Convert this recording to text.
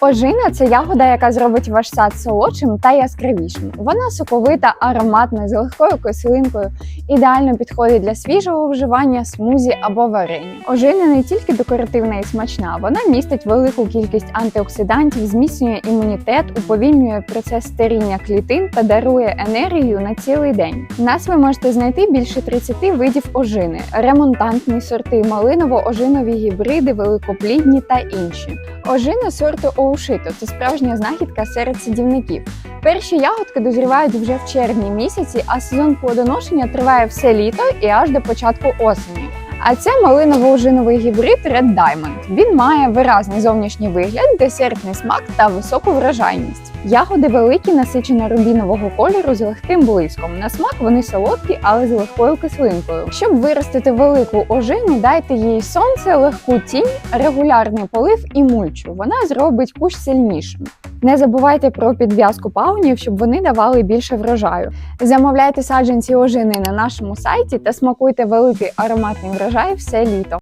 Ожина це ягода, яка зробить ваш сад солодшим та яскравішим. Вона соковита, ароматна, з легкою кислинкою, ідеально підходить для свіжого вживання, смузі або варення. Ожина не тільки декоративна і смачна, вона містить велику кількість антиоксидантів, зміцнює імунітет, уповільнює процес старіння клітин та дарує енергію на цілий день. У нас ви можете знайти більше 30 видів ожини, ремонтантні сорти, малиново-ожинові гібриди, великоплідні та інші. Ожина сорту Оушито це справжня знахідка серед садівників. Перші ягодки дозрівають вже в червні місяці, а сезон плодоношення триває все літо і аж до початку осені. А це малиново-ожиновий гібрид Red Diamond. Він має виразний зовнішній вигляд, десертний смак та високу врожайність. Ягоди великі, насичено рубінового кольору з легким блиском. На смак вони солодкі, але з легкою кислинкою. Щоб виростити велику ожину, дайте їй сонце, легку тінь, регулярний полив і мульчу. Вона зробить кущ сильнішим. Не забувайте про підв'язку паунів, щоб вони давали більше врожаю. Замовляйте саджанці ожини на нашому сайті та смакуйте великий ароматний врожай все літо.